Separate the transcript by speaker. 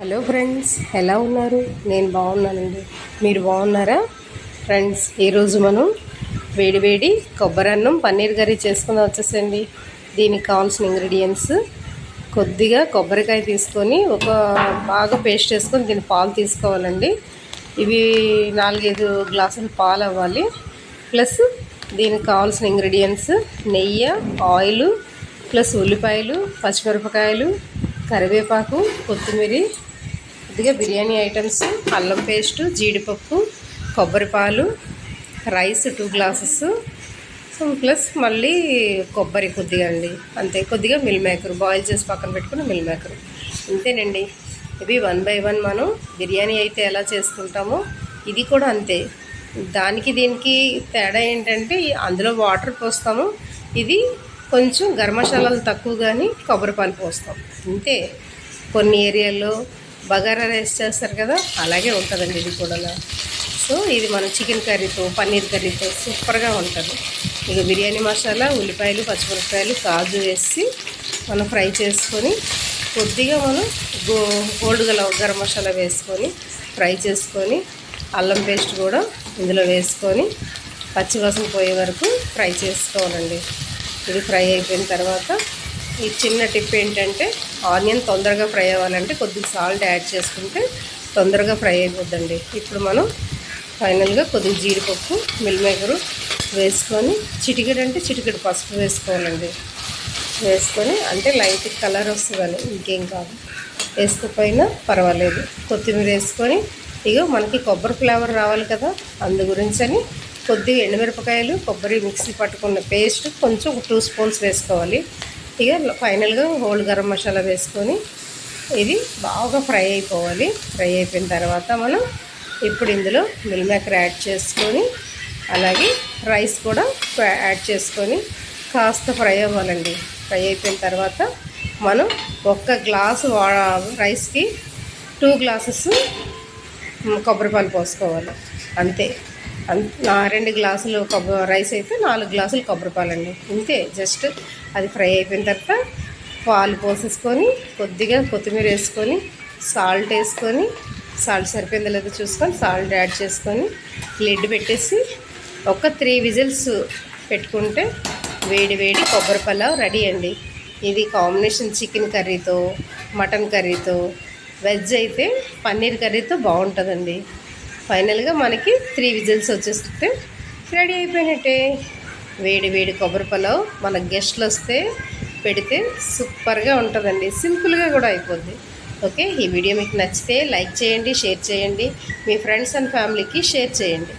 Speaker 1: Hello friends ఎలా ఉన్నారు? నేను బాగున్నానండి. మీరు బాగున్నారా? ఫ్రెండ్స్ ఈరోజు మనం వేడి వేడి కొబ్బరి అన్నం పన్నీర్ కర్రీ చేసుకుని వచ్చేసండి. దీనికి కావాల్సిన ఇంగ్రీడియంట్స్ కొద్దిగా కొబ్బరికాయ తీసుకొని ఒక బాగా పేస్ట్ వేసుకొని దీని పాలు తీసుకోవాలండి. ఇవి నాలుగైదు గ్లాసులు పాలు అవ్వాలి. ప్లస్ దీనికి కావాల్సిన ఇంగ్రీడియంట్స్ నెయ్యి ఆయిల్ ప్లస్ ఉల్లిపాయలు పచ్చిమిరపకాయలు కరివేపాకు కొత్తిమీర కొద్దిగా బిర్యానీ ఐటమ్స్ అల్లం పేస్టు జీడిపప్పు కొబ్బరి పాలు రైస్ టూ గ్లాసెస్ ప్లస్ మళ్ళీ కొబ్బరి కొద్దిగా అండి. అంతే కొద్దిగా మిల్ మేకర్ బాయిల్ చేసి పక్కన పెట్టుకుని మిల్ మేకర్. అంతేనండి ఇవి వన్ బై వన్ మనం బిర్యానీ అయితే ఎలా చేసుకుంటామో ఇది కూడా అంతే. దానికి దీనికి తేడా ఏంటంటే అందులో వాటర్ పోస్తాము. ఇది కొంచెం గరం మసాలాలు తక్కువ కానీ కొబ్బరి పాలు పోస్తాం. అంతే. కొన్ని ఏరియాల్లో బగారా రైస్ చేస్తారు కదా అలాగే ఉంటుందండి ఇది కూడా సో ఇది మన చికెన్ కర్రీతో పన్నీర్ కర్రీతో సూపర్గా ఉంటుంది. ఇక బిర్యానీ మసాలా ఉల్లిపాయలు పచ్చిమిరపకాయలు కాజు వేసి మనం ఫ్రై చేసుకొని కొద్దిగా మనం గో గోల్డ్ గల గరం మసాలా వేసుకొని ఫ్రై చేసుకొని అల్లం పేస్ట్ కూడా ఇందులో వేసుకొని పచ్చివాసన పోయే వరకు ఫ్రై చేసుకోవాలండి. ఇది ఫ్రై అయిపోయిన తర్వాత ఈ చిన్న టిప్ ఏంటంటే ఆనియన్ తొందరగా ఫ్రై అవ్వాలంటే కొద్దిగా సాల్ట్ యాడ్ చేసుకుంటే తొందరగా ఫ్రై అయిపోద్దండి. ఇప్పుడు మనం ఫైనల్గా కొద్దిగా జీడిపప్పు మిల్ మేకరు వేసుకొని చిటికెడు అంటే చిటికెడు పసుపు వేసుకోవాలండి. వేసుకొని అంటే లైట్ కలర్ వస్తుందని ఇంకేం కాదు. వేసుకోకపోయినా పర్వాలేదు. కొత్తిమీర వేసుకొని ఇక మనకి కొబ్బరి ఫ్లేవర్ రావాలి కదా అందు గురించని కొద్దిగా ఎండుమిరపకాయలు కొబ్బరి మిక్సీ పట్టుకున్న పేస్ట్ కొంచెం టూ స్పూన్స్ వేసుకోవాలి. ఇక ఫైనల్గా హోల్ గరం మసాలా వేసుకొని ఇది బాగా ఫ్రై అయిపోవాలి. ఫ్రై అయిపోయిన తర్వాత మనం ఇప్పుడు ఇందులో మిల్ మేకర్ యాడ్ చేసుకొని అలాగే రైస్ కూడా యాడ్ చేసుకొని కాస్త ఫ్రై అవ్వాలండి. ఫ్రై అయిపోయిన తర్వాత మనం ఒక్క గ్లాసు రైస్కి టూ గ్లాసెస్ కొబ్బరి పాలు పోసుకోవాలి. అంతే. రెండు గ్లాసులు కొబ్బరి రైస్ అయితే నాలుగు గ్లాసులు కొబ్బరి పాలండి. ఇంతే జస్ట్ అది ఫ్రై అయిపోయిన తర్వాత పాలు పోసేసుకొని కొద్దిగా కొత్తిమీర వేసుకొని సాల్ట్ వేసుకొని సాల్ట్ సరిపోయిందో లేదో చూసుకొని సాల్ట్ యాడ్ చేసుకొని లిడ్ పెట్టేసి ఒక త్రీ విజిల్స్ పెట్టుకుంటే వేడి వేడి కొబ్బరి పలావ్ రెడీ అండి. ఇది కాంబినేషన్ చికెన్ కర్రీతో మటన్ కర్రీతో వెజ్ అయితే పన్నీర్ కర్రీతో బాగుంటుందండి. ఫైనల్గా మనకి త్రీ విజిల్స్ వచ్చేస్తే రెడీ అయిపోయినట్టే. వేడి వేడి కొబ్బరి పలావ్ మన గెస్ట్లు వస్తే పెడితే సూపర్గా ఉంటుందండి. సింపుల్గా కూడా అయిపోద్ది. ఓకే? ఈ వీడియో మీకు నచ్చితే లైక్ చేయండి షేర్ చేయండి. మీ ఫ్రెండ్స్ అండ్ ఫ్యామిలీకి షేర్ చేయండి.